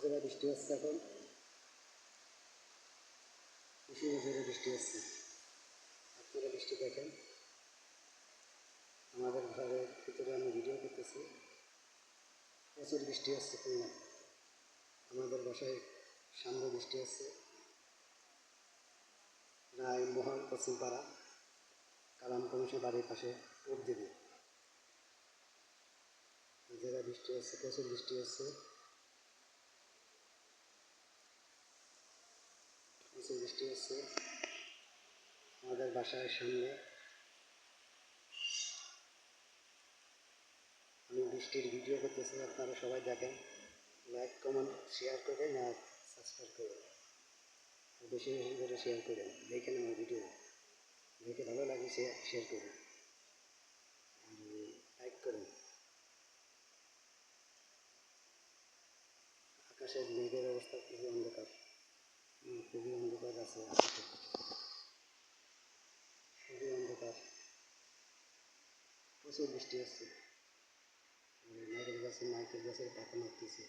জোরে বৃষ্টি হচ্ছে এখন ভীষণ জোরে বৃষ্টি হচ্ছে আপনারা বৃষ্টি দেখেন আমাদের ঘরের ভিতরে আমি ভিডিও করতেছি প্রচুর বৃষ্টি হচ্ছে খুলনা আমাদের বাসায় সামনে বৃষ্টি হচ্ছে প্রায় মহান পশ্চিম পাড়া কালাম কমিশন বাড়ির পাশে টোপ দেবে জায়গায় বৃষ্টি হচ্ছে প্রচুর বৃষ্টি হচ্ছে প্রচুর বৃষ্টি হচ্ছে আমাদের বাসার সামনে। আমি বৃষ্টির ভিডিও করতেছি, আপনারা সবাই দেখেন। লাইক কমেন্ট শেয়ার করবেন আর সাবস্ক্রাইব করবেন। আর বেশি বেশি করে শেয়ার করবেন। দেখেন আমার ভিডিও দেখে ভালো লাগে শেয়ার শেয়ার করবেন। লাইক করুন আকাশের মেঘের অবস্থা খুবই অন্ধকার। খুবই অন্ধকার। আছে আকাশে খুবই অন্ধকার প্রচুর বৃষ্টি হচ্ছে নারকেল গাছে নারকেল গাছের পাতা মারতেছে